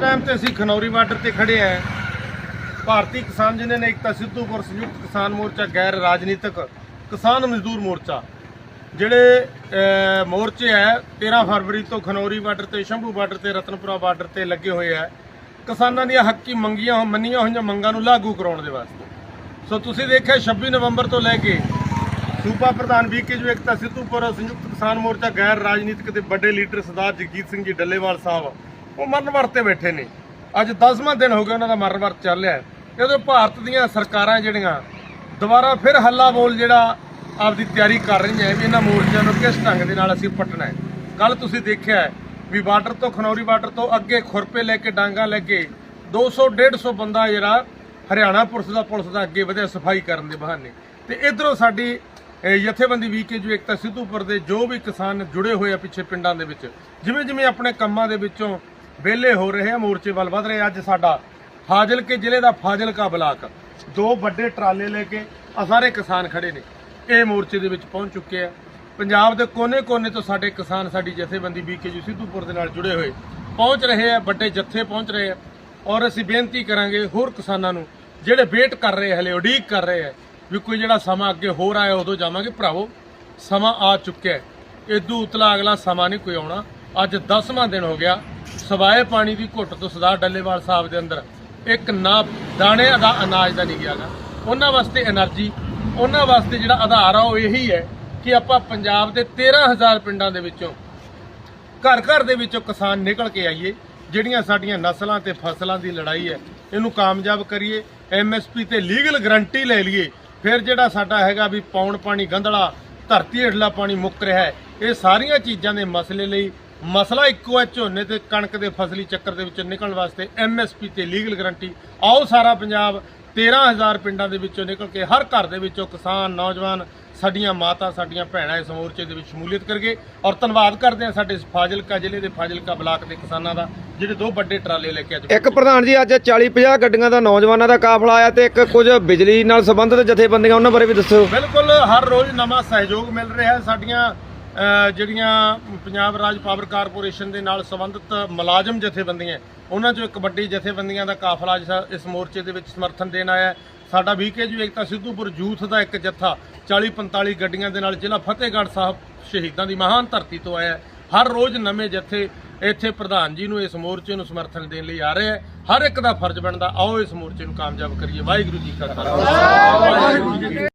Time ਤੇ ਅਸੀਂ Khanauri border ਤੇ ਖੜੇ ਆ ਭਾਰਤੀ ਕਿਸਾਨ ਯੂਨੀਅਨ ਏਕਤਾ ਸਿੱਧੂਪੁਰ ਸੰਯੁਕਤ ਕਿਸਾਨ ਮੋਰਚਾ, ਗੈਰ ਰਾਜਨੀਤਿਕ ਕਿਸਾਨ ਮਜ਼ਦੂਰ ਮੋਰਚਾ, ਜਿਹੜੇ ਮੋਰਚੇ ਹੈ 13 ਫਰਵਰੀ ਤੋਂ ਖਨੌਰੀ ਬਾਰਡਰ ਤੇ, ਸ਼ੰਭੂ ਬਾਰਡਰ ਤੇ, ਰਤਨਪੁਰਾ ਬਾਰਡਰ ਤੇ ਲੱਗੇ ਹੋਏ ਆ ਕਿਸਾਨਾਂ ਦੀਆਂ ਹੱਕੀ ਮੰਗੀਆਂ ਮੰਨੀਆਂ ਹੋਈਆਂ ਮੰਗਾਂ ਨੂੰ ਲਾਗੂ ਕਰਾਉਣ ਦੇ ਵਾਸਤੇ। ਸੋ ਤੁਸੀਂ ਦੇਖਿਆ 26 ਨਵੰਬਰ ਤੋਂ ਲੈ ਕੇ ਸੂਬਾ ਪ੍ਰਧਾਨ ਵੀਕੇ ਜੋ, ਏਕਤਾ ਸਿੱਧੂਪੁਰ ਸੰਯੁਕਤ ਕਿਸਾਨ ਮੋਰਚਾ, ਗੈਰ ਰਾਜਨੀਤਿਕ ਦੇ ਵੱਡੇ ਲੀਡਰ ਸਰਦਾਰ ਜਗਜੀਤ ਸਿੰਘ ਜੀ, ਡੱਲੇਵਾਲ ਸਾਹਿਬ। ਉਹ ਮਰਨ ਵਰਤੇ ਬੈਠੇ ਨੇ। ਅੱਜ 10ਵਾਂ ਦਿਨ ਹੋ ਗਿਆ ਉਹਨਾਂ ਦਾ ਮਰਨ ਵਰਤ ਚੱਲ ਰਿਹਾ। ਇਹਦੇ ਭਾਰਤ ਦੀਆਂ ਸਰਕਾਰਾਂ ਜਿਹੜੀਆਂ ਦੁਬਾਰਾ ਫਿਰ ਹੱਲਾ ਬੋਲ ਜਿਹੜਾ ਆਪਦੀ ਤਿਆਰੀ ਕਰ ਰਹੀਆਂ ਵੀ ਇਹਨਾਂ ਮੋਰਚਿਆਂ ਨੂੰ ਕਿਸ ਢੰਗ ਦੇ ਨਾਲ ਅਸੀਂ ਪਟਣਾ ਹੈ। ਕੱਲ ਤੁਸੀਂ ਦੇਖਿਆ ਵੀ ਬਾਰਡਰ ਤੋਂ ਖਨੌਰੀ ਬਾਰਡਰ ਤੋਂ ਅੱਗੇ ਖੁਰਪੇ ਲੈ ਕੇ ਡਾਂਗਾ ਲੈ ਕੇ 200 150 ਬੰਦਾ ਜਿਹੜਾ ਹਰਿਆਣਾ ਪੁਲਿਸ ਦਾ ਪੁਲਿਸ ਦਾ ਅੱਗੇ ਵਧਿਆ ਸਫ਼ਾਈ ਕਰਨ ਦੇ ਬਹਾਨੇ। ਤੇ ਇਧਰੋਂ ਸਾਡੀ ਅਹ, ਜਥੇਬੰਦੀ ਵੀਕੇ ਜੋ ਏਕਤਾ ਸਿੱਧੂਪੁਰ ਦੇ ਜੋ ਵੀ ਕਿਸਾਨ ਜੁੜੇ ਹੋਏ ਆ ਪਿੱਛੇ ਪਿੰਡਾਂ ਦੇ ਵਿੱਚ ਜਿਵੇਂ ਜਿਵੇਂ ਆਪਣੇ ਕੰਮਾਂ ਦੇ ਵਿੱਚੋਂ ਵਿਹਲੇ ਹੋ ਰਹੇ ਆ, ਮੋਰਚੇ ਵੱਲ ਵਧ ਰਹੇ ਅੱਜ ਸਾਡਾ ਫਾਜ਼ਿਲਕੇ ਜ਼ਿਲ੍ਹੇ ਦਾ ਫਾਜ਼ਿਲਕਾ ਬਲਾਕ। ਦੋ ਵੱਡੇ ਟਰਾਲੇ ਲੈ ਕੇ ਆ ਸਾਰੇ ਕਿਸਾਨ ਖੜੇ ਨੇ। ਇਹ ਮੋਰਚੇ ਦੇ ਵਿੱਚ ਪਹੁੰਚ ਚੁੱਕੇ ਆ। ਪੰਜਾਬ ਦੇ ਕੋਨੇ-ਕੋਨੇ ਤੋਂ ਸਾਡੇ ਕਿਸਾਨ, ਸਾਡੀ ਜਥੇਬੰਦੀ ਬੀਕੇਯੂ ਸਿੱਧੂਪੁਰ ਦੇ ਨਾਲ ਜੁੜੇ ਹੋਏ ਪਹੁੰਚ ਰਹੇ ਆ, ਵੱਡੇ ਜੱਥੇ ਪਹੁੰਚ ਰਹੇ ਆ। ਔਰ ਅਸੀਂ ਬੇਨਤੀ ਕਰਾਂਗੇ ਹੋਰ ਕਿਸਾਨਾਂ ਨੂੰ, ਜਿਹੜੇ ਵੇਟ ਕਰ ਰਹੇ ਹਲੇ ਉਡੀਕ ਕਰ ਰਹੇ ਆ, ਵੀ ਕੋਈ ਜਿਹੜਾ ਸਮਾਂ ਅੱਗੇ ਹੋਰ ਆਇਆ, ਉਦੋਂ ਜਾਵਾਂਗੇ। ਭਰਾਵੋ, ਸਮਾਂ ਆ ਚੁੱਕਿਆ ਹੈ। ਇਦੋਂ ਉਤਲਾ ਅਗਲਾ ਸਮਾਂ ਨਹੀਂ ਕੋਈ ਆਉਣਾ। ਅੱਜ 10ਵਾਂ ਦਿਨ ਹੋ ਗਿਆ। ਸਵਾਏ ਪਾਣੀ ਦੀ ਘੁੱਟ ਤੋਂ ਸਰਦਾਰ ਡੱਲੇਵਾਲ ਸਾਹਿਬ ਦੇ ਅੰਦਰ ਇੱਕ ਨਾ ਦਾਣੇ ਦਾ ਅਨਾਜ ਦਾ ਨਹੀਂ ਗਿਆਗਾ ਉਹਨਾਂ ਵਾਸਤੇ એનર્ਜੀ ਉਹਨਾਂ ਵਾਸਤੇ ਜਿਹੜਾ ਆਧਾਰ ਆ, ਉਹ ਇਹੀ ਹੈ ਕਿ ਆਪਾਂ ਪੰਜਾਬ ਦੇ 13000 ਪਿੰਡਾਂ ਦੇ ਵਿੱਚੋਂ, ਘਰ ਘਰ ਦੇ ਵਿੱਚੋਂ ਕਿਸਾਨ ਨਿਕਲ ਕੇ ਆਈਏ, ਜਿਹੜੀਆਂ ਸਾਡੀਆਂ ਨਸਲਾਂ ਤੇ ਫਸਲਾਂ ਦੀ ਲੜਾਈ ਹੈ, ਇਹਨੂੰ ਕਾਮਯਾਬ ਕਰੀਏ ਐਮਐਸਪੀ ਤੇ ਲੀਗਲ ਗਰੰਟੀ ਲੈ ਲਈਏ, ਫਿਰ ਜਿਹੜਾ ਸਾਡਾ ਹੈਗਾ ਵੀ ਪੌਣ ਪਾਣੀ, ਗੰਧਲਾ, ਧਰਤੀ ਹੇਠਲਾ ਪਾਣੀ ਮੁੱਕ ਰਿਹਾ ਹੈ, ਇਹ ਸਾਰੀਆਂ ਚੀਜ਼ਾਂ ਦੇ ਮਸਲੇ ਲਈ ਮਸਲਾ ਇੱਕੋ ਹੈ ਝੋਨੇ ਤੇ ਕਣਕ ਦੇ ਫਸਲੀ ਚੱਕਰ ਦੇ ਵਿੱਚੋਂ ਨਿਕਲਣ ਵਾਸਤੇ ਐਮਐਸਪੀ ਤੇ ਲੀਗਲ ਗਰੰਟੀ ਆਓ ਸਾਰਾ ਪੰਜਾਬ 13000 ਪਿੰਡਾਂ ਦੇ ਵਿੱਚੋਂ ਨਿਕਲ ਕੇ ਹਰ ਘਰ ਦੇ ਵਿੱਚੋਂ ਕਿਸਾਨ ਨੌਜਵਾਨ ਸਾਡੀਆਂ ਮਾਤਾ ਸਾਡੀਆਂ ਭੈਣਾਂ ਇਸ ਮੋਰਚੇ ਦੇ ਵਿੱਚ ਸ਼ਮੂਲੀਅਤ ਕਰਗੇ ਔਰ ਧੰਨਵਾਦ ਕਰਦੇ ਹਾਂ ਸਾਡੇ ਫਾਜ਼ਿਲਕਾ ਜ਼ਿਲ੍ਹੇ ਦੇ ਫਾਜ਼ਿਲਕਾ ਬਲਾਕ ਦੇ ਕਿਸਾਨਾਂ ਦਾ ਜਿਹੜੇ ਦੋ ਵੱਡੇ ਟਰਾਲੇ ਲੈ ਕੇ ਅੱਜ ਇੱਕ ਪ੍ਰਧਾਨ ਜੀ ਅੱਜ 40 50 ਗੱਡੀਆਂ ਦਾ ਨੌਜਵਾਨਾਂ ਦਾ ਕਾਫਲਾ ਆਇਆ ਤੇ ਇੱਕ ਕੁਝ ਬਿਜਲੀ ਨਾਲ ਸੰਬੰਧਿਤ ਜਥੇਬੰਦੀਆਂ ਉਹਨਾਂ ਬਾਰੇ ਵੀ ਦੱਸੋ। ਬਿਲਕੁਲ ਹਰ ਰੋਜ਼ ਨਵਾਂ ਸਹਿਯੋਗ ਮਿਲ ਰਿਹਾ ਸਾਡੀਆਂ ਜਿਹੜੀਆਂ ਪੰਜਾਬ ਰਾਜ ਪਾਵਰ ਕਾਰਪੋਰੇਸ਼ਨ ਦੇ ਨਾਲ ਸੰਬੰਧਿਤ ਮੁਲਾਜ਼ਮ ਜਥੇਬੰਦੀਆਂ ਉਹਨਾਂ ਚੋਂ ਇੱਕ ਵੱਡੀ ਜਥੇਬੰਦੀਆਂ ਦਾ ਕਾਫਲਾ ਅੱਜ ਇਸ ਮੋਰਚੇ ਦੇ ਵਿੱਚ ਸਮਰਥਨ ਦੇਣ ਆਇਆ ਹੈ। ਸਾਡਾ ਵੀਕੇਜੂ ਏਕਤਾ ਸਿੱਧੂਪੁਰ ਯੂਥ ਦਾ ਇੱਕ ਜੱਥਾ 40 45 ਗੱਡੀਆਂ ਦੇ ਨਾਲ ਜ਼ਿਲ੍ਹਾ ਫਤਿਹਗੜ੍ਹ ਸਾਹਿਬ ਸ਼ਹੀਦਾਂ ਦੀ ਮਹਾਨ ਧਰਤੀ ਤੋਂ ਆਇਆ ਹਰ ਰੋਜ਼ ਨਵੇਂ ਜਥੇ ਇੱਥੇ ਪ੍ਰਧਾਨ ਜੀ ਨੂੰ ਇਸ ਮੋਰਚੇ ਨੂੰ ਸਮਰਥਨ ਦੇਣ ਲਈ ਆ ਰਹੇ ਹੈ। ਹਰ ਇੱਕ ਦਾ ਫਰਜ਼ ਬਣਦਾ, ਆਓ ਇਸ ਮੋਰਚੇ ਨੂੰ ਕਾਮਯਾਬ ਕਰੀਏ। ਵਾਹਿਗੁਰੂ ਜੀ ਕਾ ਖਾਲਸਾ। ਵਾਹਿਗੁਰੂ ਜੀ